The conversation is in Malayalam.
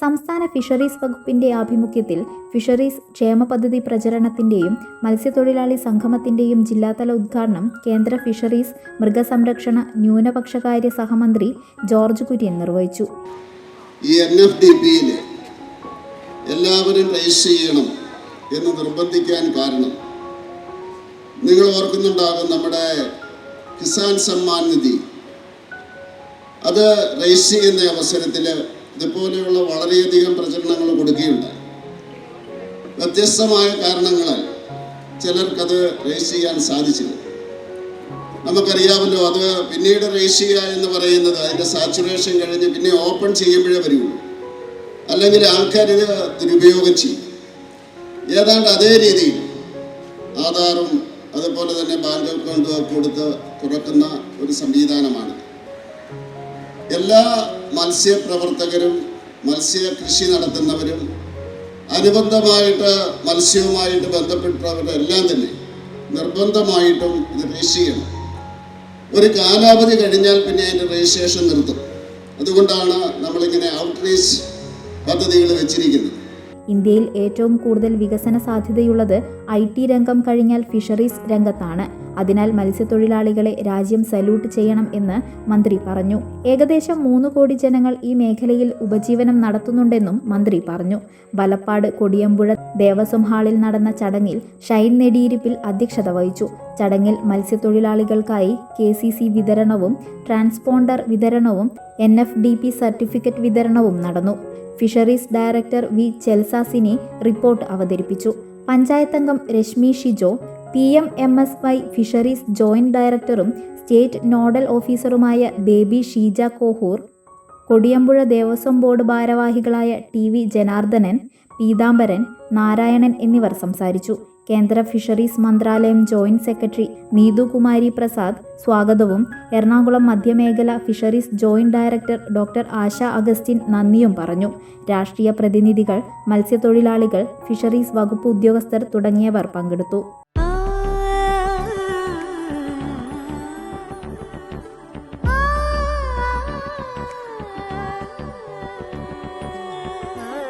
സംസ്ഥാന ഫിഷറീസ് വകുപ്പിന്റെ ആഭിമുഖ്യത്തിൽ ഫിഷറീസ് ക്ഷേമ പദ്ധതി പ്രചരണത്തിന്റെയും മത്സ്യത്തൊഴിലാളി സംഗമത്തിന്റെയും ജില്ലാതല ഉദ്ഘാടനം കേന്ദ്ര ഫിഷറീസ് മൃഗസംരക്ഷണ ന്യൂനപക്ഷകാര്യ സഹമന്ത്രി ജോർജ് കുര്യൻ നിർവഹിച്ചു. എല്ലാവരും രജിസ്റ്റർ ചെയ്യണം എന്ന് നിർബന്ധിക്കാൻ കാരണം നിങ്ങൾ ഓർക്കുന്നുണ്ടാകും നമ്മുടെ കിസാൻ സമ്മാൻ നിധി. അത് രജിസ്റ്റർ ചെയ്യുന്ന അവസരത്തിൽ ഇതുപോലെയുള്ള വളരെയധികം പ്രചരണങ്ങൾ കൊടുക്കുകയുണ്ടായി. വ്യത്യസ്തമായ കാരണങ്ങളാൽ ചിലർക്കത് രജിസ്റ്റർ ചെയ്യാൻ സാധിച്ചില്ല. നമുക്കറിയാമല്ലോ അത് പിന്നീട് രജിസ്റ്റർ ചെയ്യുക എന്ന് പറയുന്നത് അതിന്റെ സാച്ചുറേഷൻ കഴിഞ്ഞ് പിന്നെ ഓപ്പൺ ചെയ്യുമ്പോഴേ വരികയുള്ളൂ അല്ലെങ്കിൽ ആൾക്കാർ ദുരുപയോഗം ചെയ്യും. ഏതാണ്ട് അതേ രീതിയിൽ ആധാറും അതുപോലെ തന്നെ ബാങ്ക് അക്കൗണ്ടും കൊടുത്ത് തുറക്കുന്ന ഒരു സംവിധാനമാണ് എല്ലാ മത്സ്യപ്രവർത്തകരും മത്സ്യ കൃഷി നടത്തുന്നവരും അനുബന്ധമായിട്ട് മത്സ്യവുമായിട്ട് ബന്ധപ്പെട്ടവരെല്ലാം തന്നെ നിർബന്ധമായിട്ടും ഇത് രജിസ്റ്റർ ചെയ്യണം. ഒരു കാലാവധി കഴിഞ്ഞാൽ പിന്നെ അതിന്റെ രജിസ്ട്രേഷൻ നിർത്തും. അതുകൊണ്ടാണ് നമ്മളിങ്ങനെ ഔട്ട്റീച്ച് പദ്ധതികൾ വെച്ചിരിക്കുന്നത്. ഇന്ത്യയിൽ ഏറ്റവും കൂടുതൽ വികസന സാധ്യതയുള്ളത് ഐ ടി രംഗം കഴിഞ്ഞാൽ ഫിഷറീസ് രംഗത്താണ്. അതിനാൽ മത്സ്യത്തൊഴിലാളികളെ രാജ്യം സല്യൂട്ട് ചെയ്യണം എന്ന് മന്ത്രി പറഞ്ഞു. ഏകദേശം മൂന്ന് കോടി ജനങ്ങൾ ഈ മേഖലയിൽ ഉപജീവനം നടത്തുന്നുണ്ടെന്നും മന്ത്രി പറഞ്ഞു. വലപ്പാട് കൊടിയമ്പുഴ ദേവസ്വം ഹാളിൽ നടന്ന ചടങ്ങിൽ ഷൈൻ നെടിയിരിപ്പിൽ അധ്യക്ഷത വഹിച്ചു. ചടങ്ങിൽ മത്സ്യത്തൊഴിലാളികൾക്കായി കെ സി സി വിതരണവും ട്രാൻസ്പോണ്ടർ വിതരണവും N F D P certificate വിതരണവും നടന്നു. Fisheries director V Chelsasini report അവതരിപ്പിച്ചു. പഞ്ചായത്തംഗം Reshmi Shijo P M M S Y fisheries joint ഡയറക്ടറും സ്റ്റേറ്റ് നോഡൽ ഓഫീസറുമായ ബേബി ഷീജ കോഹൂർ കൊടിയമ്പുഴ ദേവസ്വം ബോർഡ് ഭാരവാഹികളായ ടി വി ജനാർദ്ദനൻ പീതാംബരൻ നാരായണൻ എന്നിവർ സംസാരിച്ചു. കേന്ദ്ര ഫിഷറീസ് മന്ത്രാലയം ജോയിന്റ് സെക്രട്ടറി നീതു കുമാരി പ്രസാദ് സ്വാഗതവും Ernakulam മധ്യമേഖല fisheries joint director doctor Asha Augustine നന്ദിയും പറഞ്ഞു. രാഷ്ട്രീയ പ്രതിനിധികൾ മത്സ്യത്തൊഴിലാളികൾ ഫിഷറീസ് വകുപ്പ് ഉദ്യോഗസ്ഥർ തുടങ്ങിയവർ പങ്കെടുത്തു. Oh.